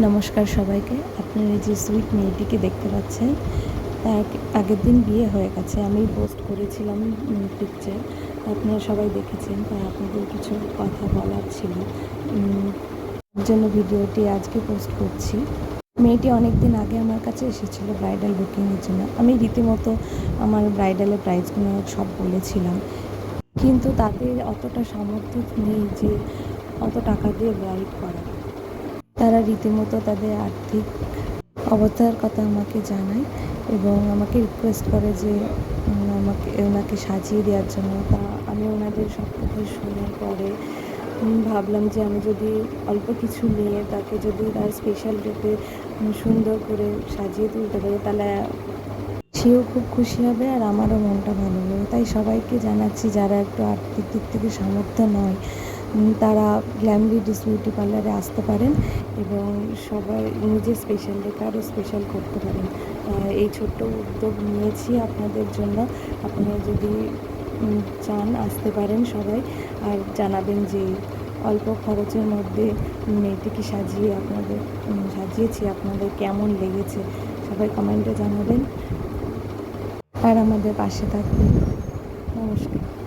নমস্কার সবাইকে। আপনারা এই যে সুইট মেয়েটিকে দেখতে পাচ্ছেন, তার আগের দিন বিয়ে হয়ে গেছে। আমি পোস্ট করেছিলাম পিকচার আপনারা সবাই দেখেছেন তাই আপনাদের কিছু কথা বলার ছিল। জন্য ভিডিওটি আজকে পোস্ট করছি। মেয়েটি অনেক দিন আগে আমার কাছে এসেছিল ব্রাইডাল বুকিংয়ের জন্য। আমি রীতিমতো আমার ব্রাইডালের প্রাইসগুলো সব বলেছিলাম। কিন্তু তাদের অতটা সামর্থ্য নেই যে অত টাকা দিয়ে ব্রাইড করা। তারা রীতিমতো তাদের আর্থিক অবস্থার কথা আমাকে জানায় এবং আমাকে রিকোয়েস্ট করে যে আমাকে, ওনাকে সাজিয়ে দেওয়ার জন্য। তা আমি ওনাদের সব কথা শোনার পরে ভাবলাম যে আমি যদি অল্প কিছু নিয়ে তাকে যদি তার স্পেশাল ডেতে সুন্দর করে সাজিয়ে তুলতে পারি, তাহলে সেও খুব খুশি হবে আর আমারও মনটা ভালো হবে। তাই সবাইকে জানাচ্ছি যারা একটু আর্থিক দিক থেকে সামর্থ্য নয় তারা গ্ল্যামলি বিউটি পার্লারে আসতে পারেন এবং সবাই নিজের স্পেশাল ডেকে আরও স্পেশাল করতে পারেন। এই ছোট্ট উদ্যোগ নিয়েছি আপনাদের জন্য। আপনারা যদি চান আসতে পারেন সবাই আর জানাবেন যে অল্প খরচের মধ্যে মেয়েটিকে সাজিয়ে আপনাদের সাজিয়েছি, আপনাদের কেমন লেগেছে সবাই কমেন্টে জানাবেন। আর আমাদের পাশে থাকবেন। নমস্কার।